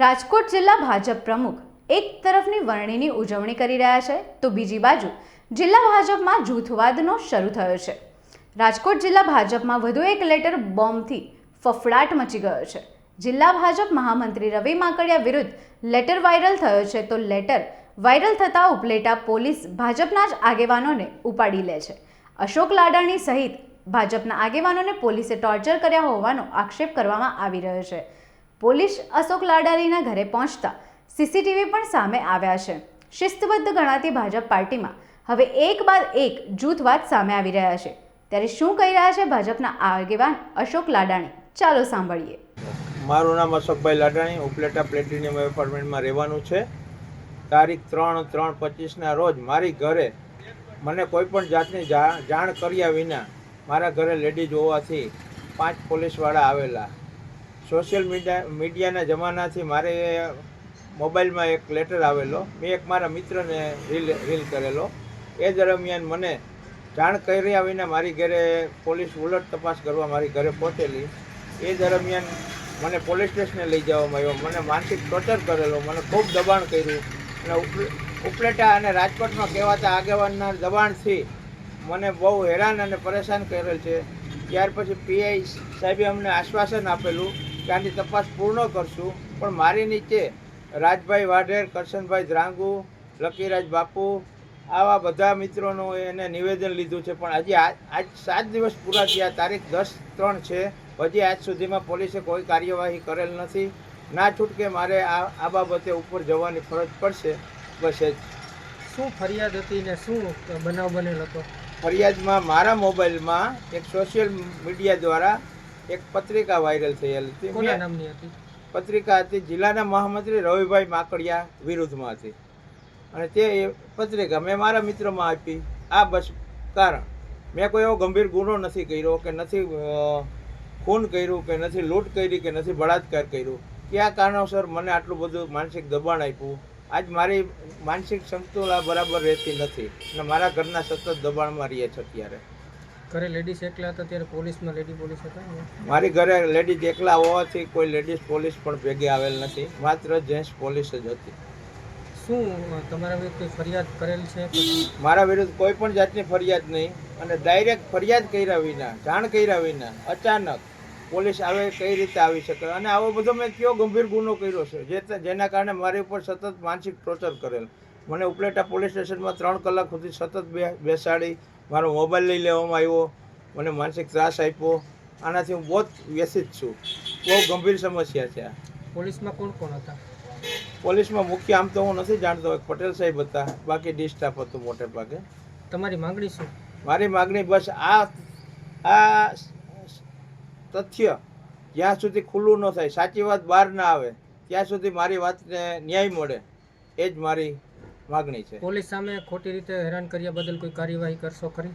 રાજકોટ જિલ્લા ભાજપ પ્રમુખ એક તરફની વરણીની ઉજવણી કરી રહ્યા છે, તો બીજી બાજુ જિલ્લા ભાજપમાં જૂથવાદનો શરૂ થયો છે. રાજકોટ જિલ્લા ભાજપમાં વધુ એક લેટર બોમ્બથી ફફડાટ મચી ગયો છે. જિલ્લા ભાજપ મહામંત્રી રવિ માકડિયા વિરુદ્ધ લેટર વાયરલ થયો છે, તો લેટર વાયરલ થતાં ઉપલેટા પોલીસ ભાજપના જ આગેવાનોને ઉપાડી લે છે. અશોક લાડાણી સહિત ભાજપના આગેવાનોને પોલીસે ટોર્ચર કર્યા હોવાનો આક્ષેપ કરવામાં આવી રહ્યો છે. પોલીસ અશોક લાડાણીના ઘરે પહોંચતા સીસીટીવી પણ સામે આવ્યા છે. શિસ્તબદ્ધ ગણાતી ભાજપ પાર્ટીમાં હવે એક બાદ એક જૂથવાદ સામે આવી રહ્યા છે. ત્યારે શું કહી રહ્યા છે ભાજપના આગેવાન અશોક લાડાણી? ચાલો સાંભળીએ. મારું નામ અશોકભાઈ લાડાણી, ઉપલેટા પ્લેટિનિયમ એપાર્ટમેન્ટમાં રહેવાનું છે. તારીખ ત્રણ ત્રણ પચીસના રોજ મારી ઘરે મને કોઈ પણ જાતની જાણ કર્યા વિના મારા ઘરે લેડીઝ હોવાથી પાંચ પોલીસવાળા આવેલા. સોશિયલ મીડિયા, મીડિયાના જમાનાથી મારે મોબાઈલમાં એક લેટર આવેલો. મેં એક મારા મિત્રને રીલ રીલ કરેલો. એ દરમિયાન મને જાણ કર્યા વિના મારી ઘરે પોલીસ ઉલટ તપાસ કરવા મારી ઘરે પહોંચેલી. એ દરમિયાન મને પોલીસ સ્ટેશને લઈ જવામાં આવ્યો. મને માનસિક ટોર્ચર કરેલો. મને ખૂબ દબાણ કર્યું. અને ઉપ- ઉપલેટા અને રાજકોટમાં કહેવાતા આગેવાનના દબાણથી મને બહુ હેરાન અને પરેશાન કરેલ છે. ત્યાર પછી પીઆઈ સાહેબે અમને આશ્વાસન આપેલું આની તપાસ પૂર્ણ કરશું. પણ મારી નીચે રાજભાઈ વાઢેર કરશનભાઈ ધ્રાંગુ લકીરાજ બાપુ આવા બધા મિત્રોનું એને નિવેદન લીધું છે. પણ હજી આજ આજ સાત દિવસ પૂરા થયા. તારીખ દસ ત્રણ છે. હજી આજ સુધીમાં પોલીસે કોઈ કાર્યવાહી કરેલ નથી. ના છૂટકે મારે આ આ બાબતે ઉપર જવાની ફરજ પડશે. બસ જ. શું ફરિયાદ હતી ને શું બનાવ બનેલ હતો? ફરિયાદમાં મારા મોબાઈલમાં એક સોશિયલ મીડિયા દ્વારા એક પત્રિકા વાયરલ થયેલ હતી. કોના નામની હતી? પત્રિકા હતી જિલ્લાના મહામંત્રી રવિભાઈ માકડિયા વિરુદ્ધમાં હતી અને તે પત્રિકા મેં મારા મિત્રમાં આપી. આ બસ કારણ મેં કોઈ એવો ગંભીર ગુનો નથી કર્યો કે નથી ખૂન કર્યું કે નથી લૂંટ કરી કે નથી બળાત્કાર કર્યું. આ કારણોસર મને આટલું બધું માનસિક દબાણ આપ્યું? આજ મારી માનસિક સંતુલા બરાબર રહેતી નથી. અને મારા ઘરના સતત દબાણમાં રહીએ છે અત્યારે. ઘરે લેડીઝ એકલા હતા ત્યારે પોલીસમાં લેડી પોલીસ હતા મારી ઘરે લેડીઝ એકલા હોવાથી કોઈ લેડીઝ પોલીસ પણ ભેગી આવેલ નથી. માત્ર જેન્ટ્સ પોલીસ જ હતી. શું તમારા વિરુદ્ધ કોઈ ફરિયાદ કરેલ છે? મારા વિરુદ્ધ કોઈ પણ જાતની ફરિયાદ નહીં. અને ડાયરેક્ટ ફરિયાદ કર્યા વિના જાણ કર્યા વિના અચાનક પોલીસ આવે કઈ રીતે આવી શકે? અને આવો બધો મેં કયો ગંભીર ગુનો કર્યો છે? જે જેના કારણે મારી ઉપર સતત માનસિક ટોર્ચર કરેલ. મને ઉપલેટા પોલીસ સ્ટેશનમાં ત્રણ કલાક સુધી સતત બેસાડી મારો મોબાઈલ લઈ લેવામાં આવ્યો મને માનસિક ત્રાસ આપ્યો. આનાથી હું બહુ જ વ્યસિત છું. બહુ ગંભીર સમસ્યા છે આ. પોલીસમાં કોણ કોણ હતા? પોલીસમાં મુખ્ય આમ તો હું નથી જાણતો એક પટેલ સાહેબ હતા. બાકી ડી સ્ટાફ હતું મોટે ભાગે. તમારી માગણી શું? મારી માગણી બસ આ આ તથ્ય જ્યાં સુધી ખુલ્લું ન થાય સાચી વાત બહાર ના આવે ત્યાં સુધી મારી વાતને ન્યાય મળે. એ જ મારી માગણી છે. પોલીસ સામે ખોટી રીતે હેરાન કર્યા બદલ કોઈ કાર્યવાહી કરશો ખરી?